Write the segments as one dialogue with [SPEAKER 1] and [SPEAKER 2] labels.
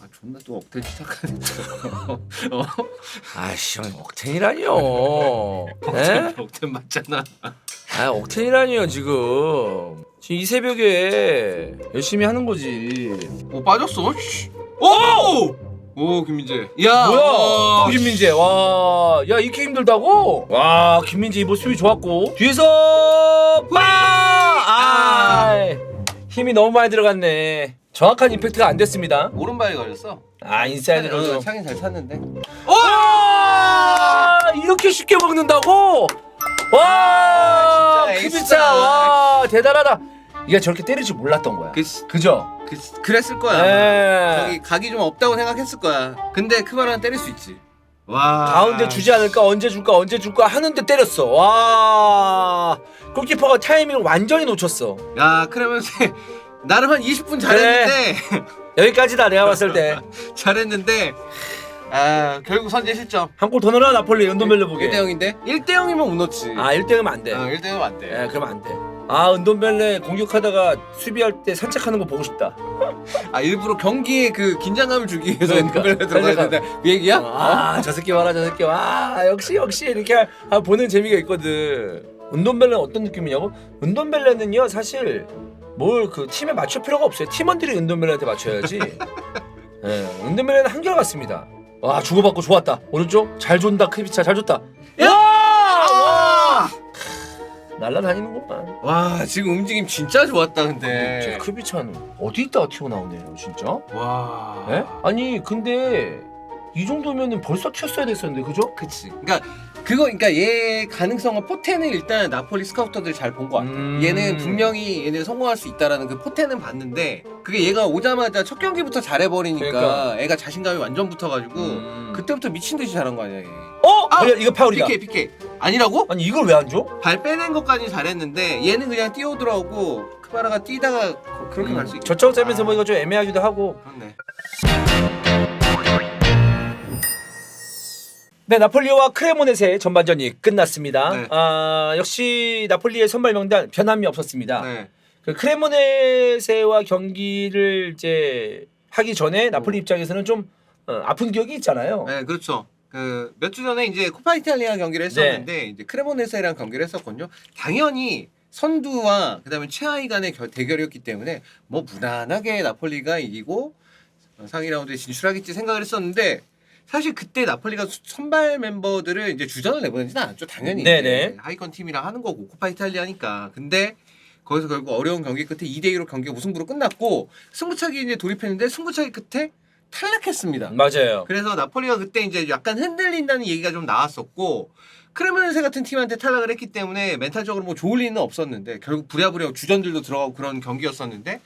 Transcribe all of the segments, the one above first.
[SPEAKER 1] 아 존나 또 억텐 시작하네. 어?
[SPEAKER 2] 아씨 형 억텐이라니요. 에?
[SPEAKER 1] 억텐 맞잖아.
[SPEAKER 2] 아 억텐이라니요 지금. 지금 이 새벽에 열심히 하는 거지.
[SPEAKER 1] 오 빠졌어. 씨. 오! 오 김민재. 야.
[SPEAKER 2] 뭐야?
[SPEAKER 1] 어,
[SPEAKER 2] 또 김민재. 와, 야 이렇게 힘들다고? 와, 김민재 이 모습이 좋았고 뒤에서 빠! 아, 힘이 너무 많이 들어갔네. 정확한 임팩트가 안 됐습니다.
[SPEAKER 1] 오른발에 걸렸어.
[SPEAKER 2] 아 인사이드로
[SPEAKER 1] 어,
[SPEAKER 2] 좀.
[SPEAKER 1] 창이 잘 찼는데.
[SPEAKER 2] 와 이렇게 쉽게 먹는다고? 와
[SPEAKER 1] 아, 진짜
[SPEAKER 2] 크비차
[SPEAKER 1] 에이스다.
[SPEAKER 2] 와 대단하다. 이게 저렇게 때릴 줄 몰랐던 거야.
[SPEAKER 1] 그,
[SPEAKER 2] 그죠?
[SPEAKER 1] 그 그랬을 거야.
[SPEAKER 2] 예.
[SPEAKER 1] 저기 각이 좀 없다고 생각했을 거야. 근데 크바라는 때릴 수 있지. 와.
[SPEAKER 2] 가운데 주지 않을까 언제 줄까 언제 줄까 하는데 때렸어. 와 골키퍼가 타이밍을 완전히 놓쳤어.
[SPEAKER 1] 야 그러면서 나름 한 20분 잘했는데
[SPEAKER 2] 여기까지다 내가 봤을 때.
[SPEAKER 1] 잘했는데 아 결국 선제 실점.
[SPEAKER 2] 한 골 더 넣어라 나폴리 은돈벨레 보게.
[SPEAKER 1] 1대 0인데 1대 0이면 못 넣지.
[SPEAKER 2] 아 1대0은 안 돼.
[SPEAKER 1] 어, 1대 0은 안 돼.
[SPEAKER 2] 예, 그러면 안 돼. 아 은돈벨레 공격하다가 수비할 때 산책하는 거 보고 싶다.
[SPEAKER 1] 아 일부러 경기에 그 긴장감을 주기 위해서
[SPEAKER 2] 그러니까.
[SPEAKER 1] 들어가야. 되는데 그 얘기야?
[SPEAKER 2] 아, 저 새끼 봐라, 저 새끼. 와, 역시, 역시 이렇게 아, 보는 재미가 있거든. 운동벨레는 어떤 느낌이냐고? 운동벨레는요, 사실 뭘 그 팀에 맞출 필요가 없어요. 팀원들이 운동벨레한테 맞춰야지. 예, 운동벨레는 한결 같습니다. 와, 주고받고 좋았다. 오른쪽 잘 존다, 크비차 잘 줬다. 야! 와! 날라다니는구만.
[SPEAKER 1] 와 지금 움직임 진짜 좋았다
[SPEAKER 2] 저
[SPEAKER 1] 근데.
[SPEAKER 2] 크비차는 어디 있다가 튀어나오네요, 진짜?
[SPEAKER 1] 와.
[SPEAKER 2] 예? 아니, 근데 이 정도면은 벌써 튀었어야 됐었는데, 그죠?
[SPEAKER 1] 그치. 그러니까 그거 그러니까 얘 가능성은 포텐은 일단 나폴리 스카우터들 잘 본 것 같아.
[SPEAKER 2] 음.
[SPEAKER 1] 얘는 분명히 얘는 성공할 수 있다라는 그 포텐은 봤는데 그게 얘가 오자마자 첫 경기부터 잘해버리니까
[SPEAKER 2] 그러니까.
[SPEAKER 1] 애가 자신감이 완전 붙어가지고
[SPEAKER 2] 음.
[SPEAKER 1] 그때부터 미친 듯이 잘한 거 아니야 얘.
[SPEAKER 2] 어?
[SPEAKER 1] 아!
[SPEAKER 2] 아니야, 이거 파울이다.
[SPEAKER 1] PK PK 아니라고?
[SPEAKER 2] 아니 이걸 왜 안 줘?
[SPEAKER 1] 발 빼낸 것까지 잘했는데 얘는 그냥 뛰어 들어오고 크바라가 뛰다가 그- 그렇게 갈수 있겠다.
[SPEAKER 2] 저쪽
[SPEAKER 1] 아.
[SPEAKER 2] 뭐 이거 좀 애매하기도 하고.
[SPEAKER 1] 그렇네.
[SPEAKER 2] 네, 나폴리와 크레모넷의 전반전이 끝났습니다.
[SPEAKER 1] 네.
[SPEAKER 2] 아 역시 나폴리의 선발 명단 변함이 없었습니다.
[SPEAKER 1] 네.
[SPEAKER 2] 그 크레모넷과 경기를 이제 하기 전에 나폴리 입장에서는 좀 어, 아픈 기억이 있잖아요.
[SPEAKER 1] 네, 그렇죠. 그 몇 주 전에 이제 코파 이탈리아 경기를 했었는데 이제 크레모네세랑 경기를 했었거든요. 당연히 선두와 그다음에 최하위 간의 결- 대결이었기 때문에 뭐 무난하게 나폴리가 이기고 어, 상위 라운드에 진출하겠지 생각을 했었는데 사실 그때 나폴리가 수- 선발 멤버들을 이제 주전을 내보내지는 않았죠. 당연히
[SPEAKER 2] 네네.
[SPEAKER 1] 이제 하위권 팀이랑 하는 거고 코파 이탈리아니까. 근데 거기서 결국 어려운 경기 끝에 2대 2로 경기가 무승부로 끝났고 승부차기 이제 돌입했는데 승부차기 끝에 탈락했습니다.
[SPEAKER 2] 맞아요.
[SPEAKER 1] 그래서 나폴리가 그때 이제 약간 흔들린다는 얘기가 좀 나왔었고 크레모네세 같은 팀한테 탈락을 했기 때문에 멘탈적으로 뭐 좋을 리는 없었는데 결국 부랴부랴 주전들도 들어가고 그런 경기였었는데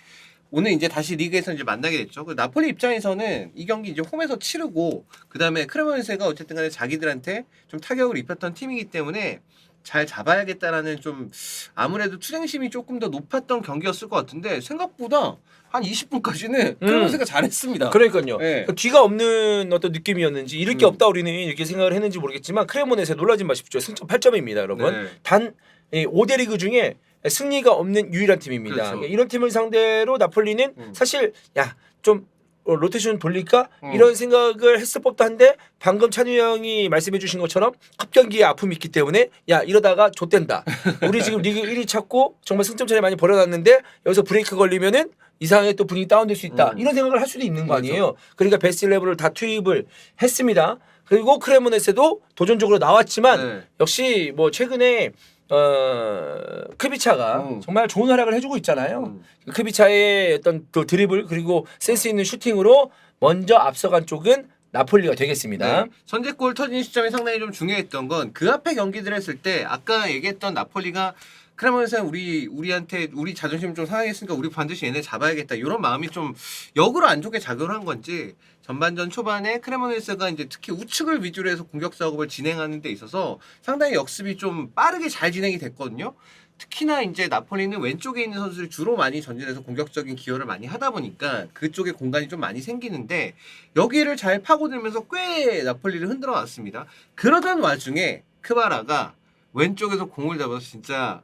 [SPEAKER 1] 오늘 이제 다시 리그에서 이제 만나게 됐죠. 그 나폴리 입장에서는 이 경기 이제 홈에서 치르고 그 다음에 크레모네세가 어쨌든 간에 자기들한테 좀 타격을 입혔던 팀이기 때문에 잘 잡아야겠다라는 좀 아무래도 투쟁심이 조금 더 높았던 경기였을 것 같은데 생각보다 한 20분까지는 크레모네세가 잘했습니다.
[SPEAKER 2] 그러니까요.
[SPEAKER 1] 네.
[SPEAKER 2] 뒤가 없는 어떤 느낌이었는지 이럴 게
[SPEAKER 1] 음.
[SPEAKER 2] 없다 우리는 이렇게 생각을 했는지 모르겠지만 크레모넷에 놀라지 마십시오. 승점 8점입니다, 여러분.
[SPEAKER 1] 네.
[SPEAKER 2] 단 5대 리그 중에 승리가 없는 유일한 팀입니다.
[SPEAKER 1] 그렇죠.
[SPEAKER 2] 그러니까 이런 팀을 상대로 나폴리는
[SPEAKER 1] 음.
[SPEAKER 2] 사실 야좀 로테이션 돌릴까
[SPEAKER 1] 음.
[SPEAKER 2] 이런 생각을 했을 법도 한데 방금 찬우 형이 말씀해 주신 것처럼 합경기에 아픔이 있기 때문에 야 이러다가 좆된다 우리 지금 리그 1위 찾고 정말 승점 차이 많이 벌어놨는데 여기서 브레이크 걸리면은 이상하게 또 분위기 다운될 수 있다
[SPEAKER 1] 음.
[SPEAKER 2] 이런 생각을 할 수도 있는 거
[SPEAKER 1] 그렇죠.
[SPEAKER 2] 아니에요 그러니까 베스트 레벨을 다 투입을 했습니다 그리고 크레모네스도 도전적으로 나왔지만
[SPEAKER 1] 네.
[SPEAKER 2] 역시 뭐 최근에 어 크비차가
[SPEAKER 1] 음.
[SPEAKER 2] 정말 좋은 활약을 해주고 있잖아요.
[SPEAKER 1] 음.
[SPEAKER 2] 크비차의 어떤 그 드리블 그리고 센스 있는 슈팅으로 먼저 앞서간 쪽은 나폴리가 되겠습니다.
[SPEAKER 1] 네. 선제골 터진 시점이 상당히 좀 중요했던 건 그 앞에 경기들 했을 때 아까 얘기했던 나폴리가 크레모네스는 우리 우리한테 우리 자존심 좀 상하겠으니까 우리 반드시 얘네 잡아야겠다 이런 마음이 좀 역으로 안 좋게 작용한 건지 전반전 초반에 크레모네스가 이제 특히 우측을 위주로 해서 공격 작업을 진행하는 데 있어서 상당히 역습이 좀 빠르게 잘 진행이 됐거든요. 특히나 이제 나폴리는 왼쪽에 있는 선수들이 주로 많이 전진해서 공격적인 기여를 많이 하다 보니까 그쪽에 공간이 좀 많이 생기는데 여기를 잘 파고들면서 꽤 나폴리를 흔들어 놨습니다. 그러던 와중에 크바라가 왼쪽에서 공을 잡아서 진짜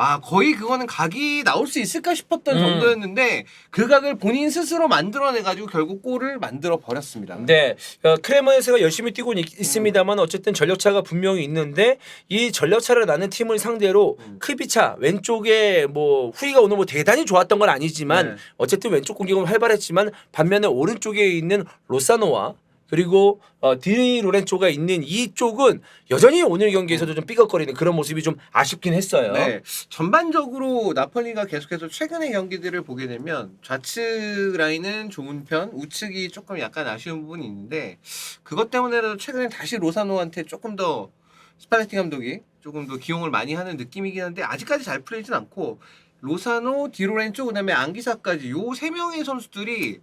[SPEAKER 1] 아 거의 그거는 각이 나올 수 있을까 싶었던
[SPEAKER 2] 음.
[SPEAKER 1] 정도였는데 그 각을 본인 스스로 만들어내 가지고 결국 골을 만들어 버렸습니다.
[SPEAKER 2] 네, 어, 크레모네스가 열심히 뛰고 있, 습니다만 어쨌든 전력차가 분명히 있는데 이 전력차를 나는 팀을 상대로
[SPEAKER 1] 음.
[SPEAKER 2] 크비차 왼쪽에 뭐 후위가 오늘 뭐 대단히 좋았던 건 아니지만
[SPEAKER 1] 네.
[SPEAKER 2] 어쨌든 왼쪽 공격은 활발했지만 반면에 오른쪽에 있는 로사노와 그리고 어, 디 로렌초가 있는 이쪽은 여전히 오늘 경기에서도 좀 삐걱거리는 그런 모습이 좀 아쉽긴 했어요.
[SPEAKER 1] 네, 전반적으로 나폴리가 계속해서 최근의 경기들을 보게 되면 좌측 라인은 좋은 편, 우측이 조금 약간 아쉬운 부분이 있는데 그것 때문에라도 최근에 다시 로사노한테 조금 더 스파레티 감독이 조금 더 기용을 많이 하는 느낌이긴 한데 아직까지 잘 풀리진 않고 로사노, 디로렌초 그다음에 안기사까지 요 세 명의 선수들이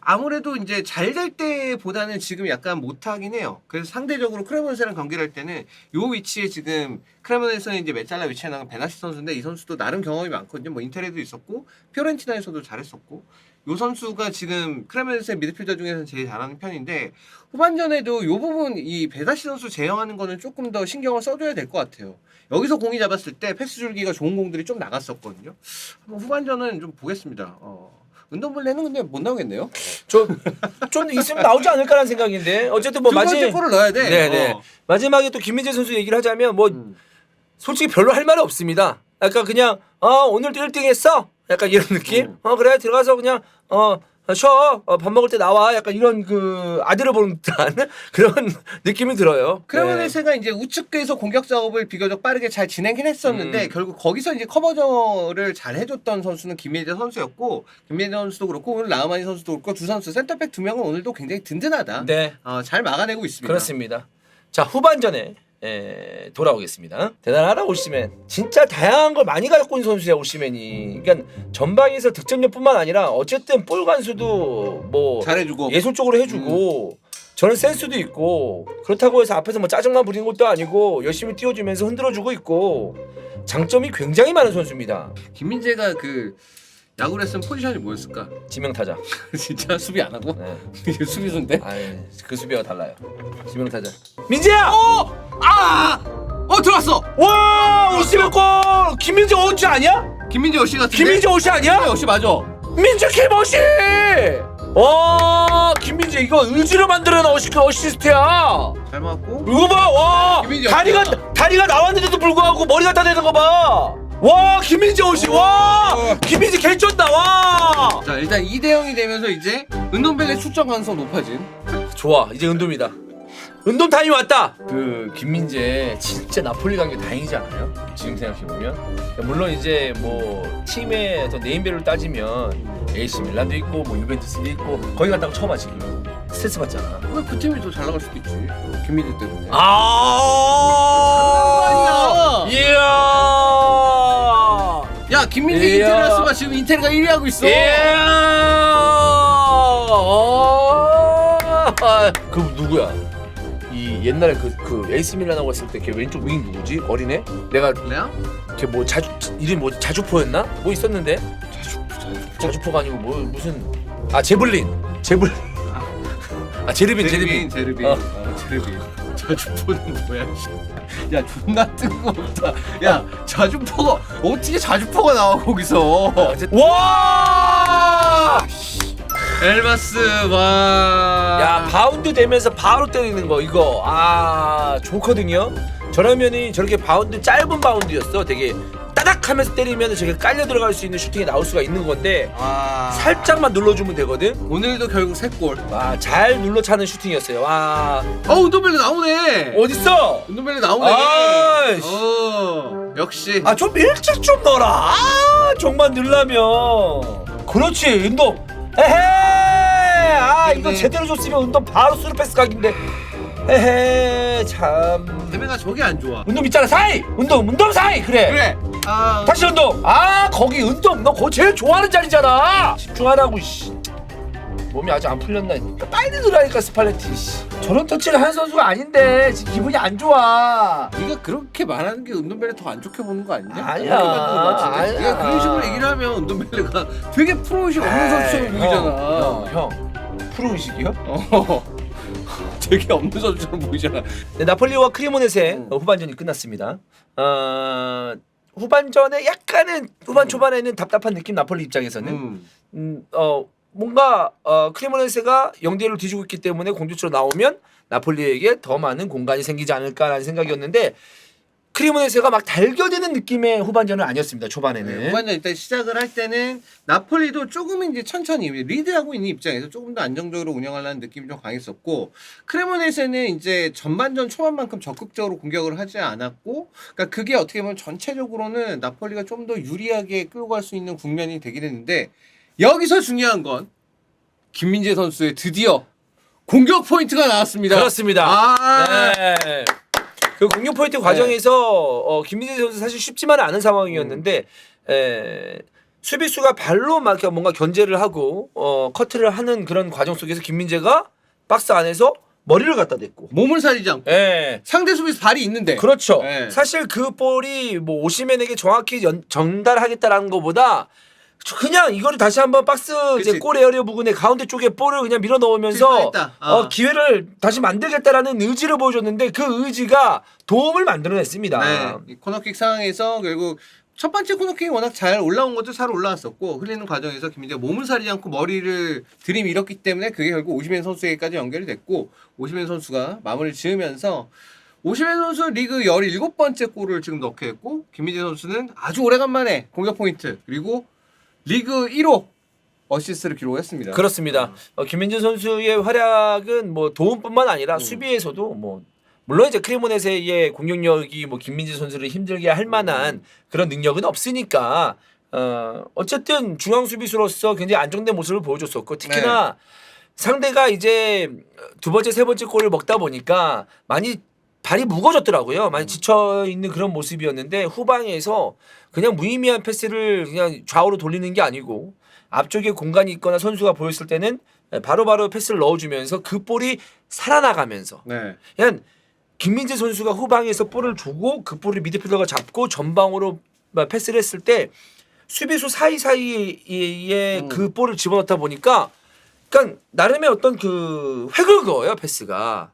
[SPEAKER 1] 아무래도 이제 잘 될 때보다는 지금 약간 못하긴 해요. 그래서 상대적으로 크레몬스랑 경기를 할 때는 요 위치에 지금 크레몬에서는 이제 메잘라 위치에 나간 베나시 선수인데 이 선수도 나름 경험이 많거든요. 뭐 인테리도 있었고 피오렌티나에서도 잘했었고 요 선수가 지금 크레몬스의 미드필더 중에서는 제일 잘하는 편인데 후반전에도 요 부분 이 베다시 선수 제어하는 거는 조금 더 신경을 써줘야 될 것 같아요. 여기서 공이 잡았을 때 패스 줄기가 좋은 공들이 좀 나갔었거든요. 한번 후반전은 좀 보겠습니다. 어. 은동블레는 근데 못 나오겠네요.
[SPEAKER 2] 좀좀 있으면 나오지 않을까라는 생각인데 어쨌든 뭐
[SPEAKER 1] 두 번째
[SPEAKER 2] 마지
[SPEAKER 1] 골을 넣어야 돼.
[SPEAKER 2] 네, 네.
[SPEAKER 1] 어.
[SPEAKER 2] 마지막에 또 김민재 선수 얘기를 하자면 뭐
[SPEAKER 1] 음.
[SPEAKER 2] 솔직히 별로 할 말이 없습니다. 약간 그냥 어 오늘도 1등 했어. 약간 이런 느낌.
[SPEAKER 1] 음.
[SPEAKER 2] 어 그래 들어가서 그냥 어 쉬어. 어, 밥 먹을 때 나와. 약간 이런 그 아들을 보는 듯한 그런 느낌이 들어요.
[SPEAKER 1] 크레모네스가 이제 우측에서 공격 작업을 비교적 빠르게 잘 진행긴 했었는데
[SPEAKER 2] 음.
[SPEAKER 1] 결국 거기서 이제 커버저를 잘 해줬던 선수는 김민재 선수였고 김민재 선수도 그렇고 오늘 라우마니 선수도 그렇고 두 선수 센터백 두 명은 오늘도 굉장히 든든하다.
[SPEAKER 2] 네.
[SPEAKER 1] 어, 잘 막아내고 있습니다.
[SPEAKER 2] 그렇습니다. 자 후반전에 에, 돌아오겠습니다. 대단하다 오시맨. 진짜 다양한 걸 많이 갖고 있는 선수야 오시맨이. 그러니까 전방에서 득점력뿐만 아니라 어쨌든 볼 관수도 뭐
[SPEAKER 1] 잘해주고.
[SPEAKER 2] 예술적으로 해주고 저는 센스도 있고 그렇다고 해서 앞에서 뭐 짜증만 부리는 것도 아니고 열심히 뛰어주면서 흔들어주고 있고 장점이 굉장히 많은 선수입니다.
[SPEAKER 1] 김민재가 그 야구를 했으면 포지션이 뭐였을까?
[SPEAKER 2] 지명 타자.
[SPEAKER 1] 진짜 수비 안 하고
[SPEAKER 2] 네.
[SPEAKER 1] 수비수인데.
[SPEAKER 2] 아이, 그 수비가 달라요. 지명 타자. 민재야!
[SPEAKER 1] 아! 어 들어왔어.
[SPEAKER 2] 와 오시맨 골! 김민재 어시 아니야?
[SPEAKER 1] 김민재 어시 같은데.
[SPEAKER 2] 김민재 어시 아니야?
[SPEAKER 1] 김민재 어시 맞아.
[SPEAKER 2] 민재 김어시! 와 김민재 이거 의지로 만들어낸 어시, 어시스트야.
[SPEAKER 1] 잘 맞고.
[SPEAKER 2] 이거 봐, 와
[SPEAKER 1] 김민재
[SPEAKER 2] 다리가. 다리가 나왔는데도 불구하고 머리가 다 되는 거 봐. 와 김민재 어시, 와
[SPEAKER 1] 어.
[SPEAKER 2] 김민재 개쩐다, 와.
[SPEAKER 1] 자 일단 2대 0이 되면서 이제 은동벨레 출전 가능성 높아진.
[SPEAKER 2] 좋아 이제 은돔이다. 은돔 타임이 왔다. 그 김민재 진짜 나폴리 간 게 다행이지 않아요? 지금 생각해 보면 물론 이제 뭐 팀의 어떤 네임밸류 따지면 AC 밀란도 있고 뭐 유벤투스도 있고 거기 갔다가 처음 와 지금 스트레스 받잖아.
[SPEAKER 1] 왜그 팀이 더 잘 나갈 수도 있지. 김민재 때문에.
[SPEAKER 2] 아, 이야.
[SPEAKER 1] 야 김민재
[SPEAKER 2] 이야.
[SPEAKER 1] 왔으면 지금 인테리가 1위 하고 있어.
[SPEAKER 2] 아, 그 누구야? 이 옛날에 그, 그 에이스 밀란하고 했을 때 걔 왼쪽 윙 누구지? 어리네? 내가
[SPEAKER 1] 그래요?
[SPEAKER 2] 걔뭐 자주 이름 뭐 자주포였나? 뭐 있었는데 자주포가 아니고 뭐 무슨 아 제블린 제블 아 제르빈 제르빈
[SPEAKER 1] 제르빈.
[SPEAKER 2] 어.
[SPEAKER 1] 어, 제르빈. 자주포는 뭐야? 씨. 야 존나 뜬금없다. 야 자주포가 어떻게 자주포가 나와 거기서?
[SPEAKER 2] 와!
[SPEAKER 1] 엘바스 와.
[SPEAKER 2] 야 바운드 되면서 바로 때리는 거 이거 아 좋거든요. 저라면이 저렇게 바운드 짧은 바운드였어. 되게 따닥 하면서 때리면 저게 깔려 들어갈 수 있는 슈팅이 나올 수가 있는 건데
[SPEAKER 1] 아.
[SPEAKER 2] 살짝만 눌러주면 되거든.
[SPEAKER 1] 오늘도 결국 세 골.
[SPEAKER 2] 와 잘 눌러 차는 슈팅이었어요. 와
[SPEAKER 1] 어 운동벨레 나오네.
[SPEAKER 2] 어딨어?
[SPEAKER 1] 운동벨레 나오네.
[SPEAKER 2] 아이씨.
[SPEAKER 1] 어 역시.
[SPEAKER 2] 아 좀 일찍 좀 넣어라. 아 정말 늘라면. 그렇지 운동. 에헤. 아 이거
[SPEAKER 1] 근데-
[SPEAKER 2] 제대로 줬으면 운동 바로 스루 패스 각인데. 에헤 참.
[SPEAKER 1] 대배가 저게 안 좋아.
[SPEAKER 2] 운동 있잖아 사이. 운동 운동 사이 그래.
[SPEAKER 1] 그래. 아.
[SPEAKER 2] 다시 운동. 아 거기 운동 너 거기 제일 좋아하는 자리잖아. 집중하라고 씨. 몸이 아직 안 풀렸나? 빨리 늘라니까 스팔레티. 씨. 저런 터치를 하는 선수가 아닌데 지금 기분이 안 좋아.
[SPEAKER 1] 네가 그렇게 말하는 게 운동벨레 더 안 좋게 보는 거 아니냐?
[SPEAKER 2] 아니야. 아니야.
[SPEAKER 1] 네가 그런 식으로 얘기를 하면 운동벨레가 되게 프로의식 없는 선수처럼 보이잖아.
[SPEAKER 2] 형, 형, 형. 프로 의식이요?
[SPEAKER 1] 어. 되게 없는 선수처럼 보이잖아.
[SPEAKER 2] 네, 나폴리와 크리모네스의
[SPEAKER 1] 음.
[SPEAKER 2] 어, 후반전이 끝났습니다. 어, 후반전에 약간은 후반 초반에는 답답한 느낌 나폴리 입장에서는
[SPEAKER 1] 음.
[SPEAKER 2] 음, 어 뭔가 어 크리모네세가 0대1로 뒤지고 있기 때문에 공격수로 나오면 나폴리에게 더 많은 공간이 생기지 않을까라는 생각이었는데 크리모네세가 막 달겨드는 느낌의 후반전은 아니었습니다. 초반에는.
[SPEAKER 1] 네, 후반전 일단 시작을 할 때는 나폴리도 조금은 이제 천천히 리드하고 있는 입장에서 조금 더 안정적으로 운영하려는 느낌이 좀 강했었고 크레모네스는 이제 전반전 초반만큼 적극적으로 공격을 하지 않았고 그러니까 그게 어떻게 보면 전체적으로는 나폴리가 좀 더 유리하게 끌고 갈 수 있는 국면이 되긴 했는데 여기서 중요한 건 김민재 선수의 드디어 공격 포인트가 나왔습니다.
[SPEAKER 2] 그렇습니다.
[SPEAKER 1] 아,
[SPEAKER 2] 네. 그 공격 포인트 과정에서 어, 김민재 선수 사실 쉽지만은 않은 상황이었는데 에, 수비수가 발로 막 이렇게 뭔가 견제를 하고 어, 커트를 하는 그런 과정 속에서 김민재가 박스 안에서 머리를 갖다 댔고.
[SPEAKER 1] 몸을 살리지 않고
[SPEAKER 2] 예.
[SPEAKER 1] 상대 수비수 발이 있는데
[SPEAKER 2] 그렇죠.
[SPEAKER 1] 네.
[SPEAKER 2] 사실 그 볼이 뭐 오시맨에게 정확히 연- 전달하겠다라는 것보다 그냥 이거를 다시 한번 박스 이제. 골 에어리어 부근에 가운데 쪽에 볼을 그냥 밀어 넣으면서
[SPEAKER 1] 실수했다. 아.
[SPEAKER 2] 어, 기회를 다시 만들겠다라는 의지를 보여줬는데 그 의지가 도움을 만들어냈습니다.
[SPEAKER 1] 네, 이 코너킥 상황에서 결국 첫 번째 코너킥이 워낙 잘 올라온 것도 잘 올라왔었고 흘리는 과정에서 김민재가 몸을 사리지 않고 머리를 들이밀었기 때문에 그게 결국 오시멘 선수에게까지 연결이 됐고 오시멘 선수가 마무리를 지으면서 오시멘 선수 리그 17번째 골을 지금 넣게 했고 김민재 선수는 아주 오래간만에 공격 포인트 그리고 리그 1호 어시스트를 기록했습니다.
[SPEAKER 2] 그렇습니다. 어, 김민재 선수의 활약은 뭐 도움뿐만 아니라
[SPEAKER 1] 음.
[SPEAKER 2] 수비에서도 뭐 물론 이제 크리모네세의 공격력이 뭐 김민재 선수를 힘들게 할 만한 그런 능력은 없으니까 어 어쨌든 중앙 수비수로서 굉장히 안정된 모습을 보여줬었고 특히나 상대가 이제 두 번째 세 번째 골을 먹다 보니까 많이 발이 무거워졌더라고요. 많이 지쳐 있는 그런 모습이었는데 후방에서 그냥 무의미한 패스를 그냥 좌우로 돌리는 게 아니고 앞쪽에 공간이 있거나 선수가 보였을 때는 바로 바로 패스를 넣어주면서 그 볼이 살아나가면서
[SPEAKER 1] 네.
[SPEAKER 2] 그냥 김민재 선수가 후방에서 볼을 주고 그 볼을 미드필더가 잡고 전방으로 패스를 했을 때 수비수 사이사이에
[SPEAKER 1] 음.
[SPEAKER 2] 그 볼을 집어넣다 보니까 그러니까 나름의 어떤 그 획을 그어요 패스가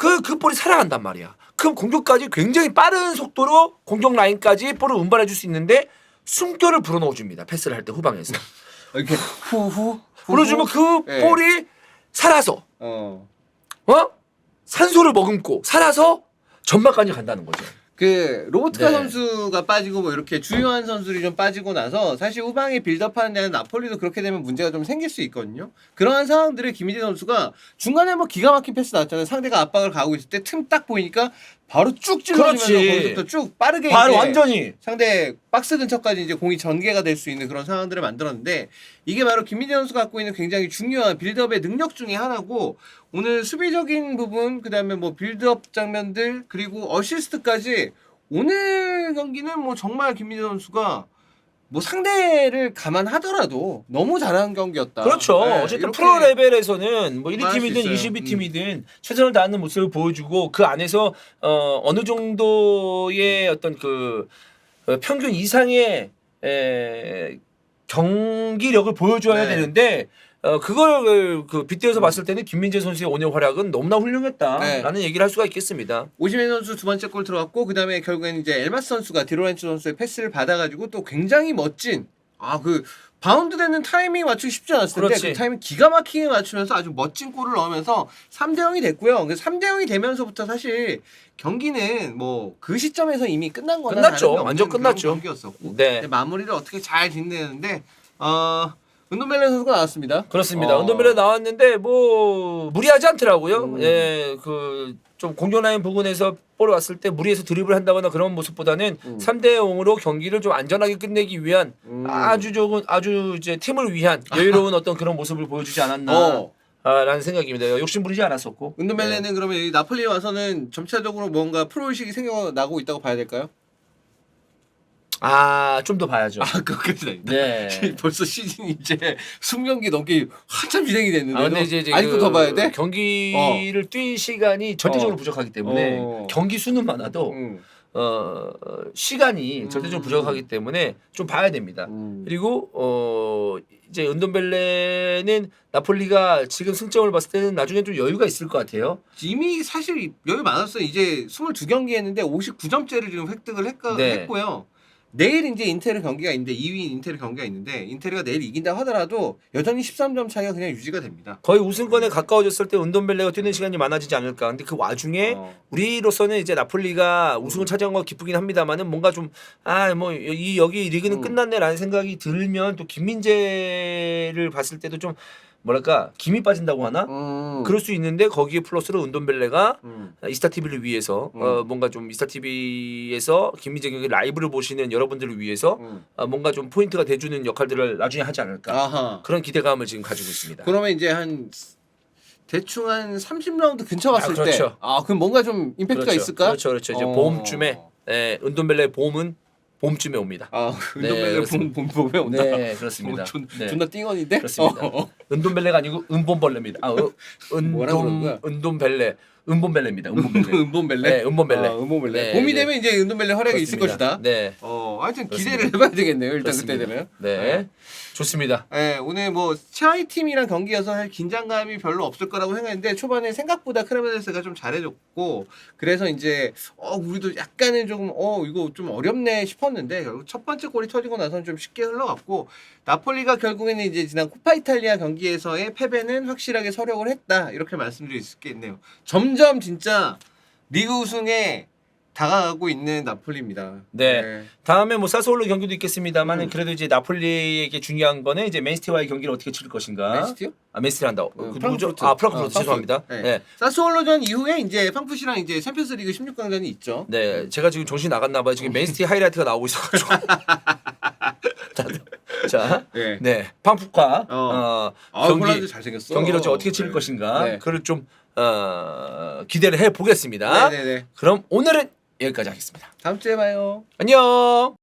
[SPEAKER 2] 그 그 볼이 살아간단 말이야. 그럼 공격까지 굉장히 빠른 속도로 공격 라인까지 볼을 운반해 줄 수 있는데 숨결을 불어넣어 줍니다. 패스를 할 때 후방에서.
[SPEAKER 1] 이렇게 후후
[SPEAKER 2] 불어주면 그
[SPEAKER 1] 네.
[SPEAKER 2] 볼이 살아서
[SPEAKER 1] 어.
[SPEAKER 2] 어 산소를 머금고 살아서 전방까지 간다는 거죠.
[SPEAKER 1] 그 로보트카
[SPEAKER 2] 네.
[SPEAKER 1] 선수가 빠지고 뭐 이렇게 주요한 선수들이 좀 빠지고 나서 사실 후방에 빌드업하는 데는 나폴리도 그렇게 되면 문제가 좀 생길 수 있거든요. 그러한 상황들을 김희재 선수가 중간에 뭐 기가 막힌 패스 나왔잖아요. 상대가 압박을 가하고 있을 때 틈 딱 보이니까 바로 쭉 찔러주면서
[SPEAKER 2] 그렇지.
[SPEAKER 1] 거기서부터 쭉 빠르게
[SPEAKER 2] 바로
[SPEAKER 1] 이제
[SPEAKER 2] 완전히
[SPEAKER 1] 상대 박스 근처까지 이제 공이 전개가 될 수 있는 그런 상황들을 만들었는데 이게 바로 김민재 선수가 갖고 있는 굉장히 중요한 빌드업의 능력 중에 하나고 오늘 수비적인 부분 그다음에 뭐 빌드업 장면들 그리고 어시스트까지 오늘 경기는 뭐 정말 김민재 선수가 뭐 상대를 감안하더라도 너무 잘하는 경기였다.
[SPEAKER 2] 그렇죠.
[SPEAKER 1] 네,
[SPEAKER 2] 어쨌든 프로 레벨에서는 뭐
[SPEAKER 1] 말할 수
[SPEAKER 2] 1위팀이든
[SPEAKER 1] 있어요. 음.
[SPEAKER 2] 22팀이든 최선을 다하는 모습을 보여주고 그 안에서 어, 어느 정도의 어떤 그 어, 평균 이상의 에, 경기력을 보여줘야
[SPEAKER 1] 네.
[SPEAKER 2] 되는데 어, 그걸 그 빗대어서 봤을 때는 김민재 선수의 오늘 활약은 너무나 훌륭했다라는
[SPEAKER 1] 네.
[SPEAKER 2] 얘기를 할 수가 있겠습니다.
[SPEAKER 1] 오시멘 선수 두 번째 골 들어갔고 그다음에 결국에는 이제 엘마스 선수가 디로렌츠 선수의 패스를 받아가지고 또 굉장히 멋진 아 그 바운드 되는 타이밍 맞추기 쉽지 않았을 텐데
[SPEAKER 2] 그렇지.
[SPEAKER 1] 그 타이밍 기가 막히게 맞추면서 아주 멋진 골을 넣으면서 3대 0이 됐고요. 그 3대 0이 되면서부터 사실 경기는 뭐 그 시점에서 이미 끝난 거나
[SPEAKER 2] 끝났죠.
[SPEAKER 1] 다름이 없는
[SPEAKER 2] 완전
[SPEAKER 1] 그런
[SPEAKER 2] 끝났죠.
[SPEAKER 1] 경기였었고
[SPEAKER 2] 네.
[SPEAKER 1] 근데 마무리를 어떻게 잘 짓내는데 어 은돈벨레 선수가 나왔습니다.
[SPEAKER 2] 그렇습니다.
[SPEAKER 1] 어.
[SPEAKER 2] 은돈벨레 나왔는데 뭐 무리하지 않더라고요.
[SPEAKER 1] 음.
[SPEAKER 2] 예, 그 좀 공격 라인 부근에서 볼을 왔을 때 무리해서 드리블 한다거나 그런 모습보다는
[SPEAKER 1] 음.
[SPEAKER 2] 3대 0으로 경기를 좀 안전하게 끝내기 위한
[SPEAKER 1] 음.
[SPEAKER 2] 아주 좋은 아주 이제 팀을 위한 여유로운 어떤 그런 모습을 보여주지 않았나.
[SPEAKER 1] 어.
[SPEAKER 2] 아, 라는 생각입니다. 욕심 부리지 않았었고.
[SPEAKER 1] 은돈벨레는 그러면 이 나폴리에 와서는 점차적으로 뭔가 프로 의식이 생겨나고 있다고 봐야 될까요?
[SPEAKER 2] 아, 좀 더 봐야죠.
[SPEAKER 1] 아, 그렇겠다.
[SPEAKER 2] 네.
[SPEAKER 1] 벌써 시즌이 이제 20경기 넘게 한참 진행이 됐는데.
[SPEAKER 2] 아, 근데 이제, 이제
[SPEAKER 1] 아직도
[SPEAKER 2] 그
[SPEAKER 1] 더 봐야 돼?
[SPEAKER 2] 경기를 뛴 시간이 절대적으로
[SPEAKER 1] 어.
[SPEAKER 2] 부족하기 때문에
[SPEAKER 1] 어.
[SPEAKER 2] 경기 수는 많아도
[SPEAKER 1] 음.
[SPEAKER 2] 어, 시간이 절대적으로
[SPEAKER 1] 음.
[SPEAKER 2] 부족하기 때문에 좀 봐야 됩니다.
[SPEAKER 1] 음.
[SPEAKER 2] 그리고 어 이제 은돈벨레는 나폴리가 지금 승점을 봤을 때는 나중에 좀 여유가 있을 것 같아요.
[SPEAKER 1] 이미 사실 여유 많았어요. 이제 22경기 했는데 59점째를 지금 획득을 했,
[SPEAKER 2] 네.
[SPEAKER 1] 했고요. 내일 이제 인테르 경기가 있는데 2위인 인테르 경기가 있는데 인테르가 내일 이긴다 하더라도 여전히 13점 차이가 그냥 유지가 됩니다.
[SPEAKER 2] 거의 우승권에 가까워졌을 때 은돈벨레가 뛰는 시간이 많아지지 않을까. 근데 그 와중에
[SPEAKER 1] 어.
[SPEAKER 2] 우리로서는 이제 나폴리가 우승을 차지한 거 기쁘긴 합니다만은 뭔가 좀 아 뭐 이 여기 리그는
[SPEAKER 1] 음.
[SPEAKER 2] 끝났네라는 생각이 들면 또 김민재를 봤을 때도 좀 뭐랄까 김이 빠진다고 하나
[SPEAKER 1] 음.
[SPEAKER 2] 그럴 수 있는데 거기에 플러스로 은돈벨레가
[SPEAKER 1] 음.
[SPEAKER 2] 이스타 TV를 위해서
[SPEAKER 1] 음.
[SPEAKER 2] 어, 뭔가 좀 이스타 TV에서 김민재 경기 라이브를 보시는 여러분들을 위해서
[SPEAKER 1] 음.
[SPEAKER 2] 어, 뭔가 좀 포인트가 돼주는 역할들을 나중에 하지 않을까
[SPEAKER 1] 아하.
[SPEAKER 2] 그런 기대감을 지금 가지고 있습니다.
[SPEAKER 1] 그러면 이제 한 대충 한 30라운드 근처 갔을
[SPEAKER 2] 아, 그렇죠.
[SPEAKER 1] 때, 아 그럼 뭔가 좀 임팩트가
[SPEAKER 2] 그렇죠.
[SPEAKER 1] 있을까?
[SPEAKER 2] 그렇죠, 그렇죠. 이제
[SPEAKER 1] 어.
[SPEAKER 2] 봄쯤에 예, 은돈벨레 봄은 봄쯤에 옵니다.
[SPEAKER 1] 아,
[SPEAKER 2] 네,
[SPEAKER 1] 운동벨레
[SPEAKER 2] 그렇습니다.
[SPEAKER 1] 봄, 봄, 봄에 온다.
[SPEAKER 2] 네, 그렇습니다.
[SPEAKER 1] 어, 존,
[SPEAKER 2] 네.
[SPEAKER 1] 존나 띵언인데?
[SPEAKER 2] 그렇습니다.
[SPEAKER 1] 어, 어.
[SPEAKER 2] 은돈벨레가 아니고 은본벌레입니다. 아, 은,
[SPEAKER 1] 뭐라고 그러는 거야?
[SPEAKER 2] 은돈 은돈벨레, 은본벨레입니다. 은본벨레.
[SPEAKER 1] 은본벨레?
[SPEAKER 2] 네, 은본벨레.
[SPEAKER 1] 아, 은본벨레.
[SPEAKER 2] 네,
[SPEAKER 1] 봄이
[SPEAKER 2] 네.
[SPEAKER 1] 되면 이제 은본벨레 활약이 있을
[SPEAKER 2] 그렇습니다.
[SPEAKER 1] 것이다.
[SPEAKER 2] 네,
[SPEAKER 1] 어, 하여튼
[SPEAKER 2] 그렇습니다.
[SPEAKER 1] 기대를 해봐야 되겠네요. 일단
[SPEAKER 2] 그렇습니다.
[SPEAKER 1] 그때 되면.
[SPEAKER 2] 네, 좋습니다.
[SPEAKER 1] 네, 오늘 뭐 차이 팀이랑 경기여서 사실 긴장감이 별로 없을 거라고 생각했는데 초반에 생각보다 크레메네스가 좀 잘해줬고 그래서 이제 어 우리도 약간은 조금 어 이거 좀 어렵네 싶었는데 결국 첫 번째 골이 터지고 나서는 좀 쉽게 흘러갔고 나폴리가 결국에는 이제 지난 코파 이탈리아 경기에서의 패배는 확실하게 서력을 했다 이렇게 말씀드릴 수 있겠네요. 점점 진짜 리그 우승에 다가가고 있는 나폴리입니다.
[SPEAKER 2] 네. 다음에 뭐 사소올로 경기도 있겠습니다만
[SPEAKER 1] 음.
[SPEAKER 2] 은 그래도 이제 나폴리에게 중요한 거는 이제 맨시티와의 경기를 어떻게 치를 것인가.
[SPEAKER 1] 맨시티요?
[SPEAKER 2] 아 맨시티 한다. 어,
[SPEAKER 1] 어,
[SPEAKER 2] 그?
[SPEAKER 1] 프랑크푸르트.
[SPEAKER 2] 아 프랑크푸르트
[SPEAKER 1] 어,
[SPEAKER 2] 죄송합니다. 네.
[SPEAKER 1] 네. 사스월로전 이후에 이제 팡푸시랑 이제 챔피언스리그 16강전이 있죠.
[SPEAKER 2] 네, 제가 지금 정신 나갔나 봐요. 지금 맨시티 하이라이트가 나오고 있어가지고. 자, 자,
[SPEAKER 1] 네.
[SPEAKER 2] 네, 팡푸카
[SPEAKER 1] 어.
[SPEAKER 2] 어,
[SPEAKER 1] 아,
[SPEAKER 2] 경기
[SPEAKER 1] 잘생겼어.
[SPEAKER 2] 경기를 좀 어떻게 치를
[SPEAKER 1] 네.
[SPEAKER 2] 것인가,
[SPEAKER 1] 네.
[SPEAKER 2] 그걸 좀 어, 기대를 해 보겠습니다.
[SPEAKER 1] 네네네.
[SPEAKER 2] 그럼 오늘은 여기까지 하겠습니다.
[SPEAKER 1] 다음 주에 봐요.
[SPEAKER 2] 안녕.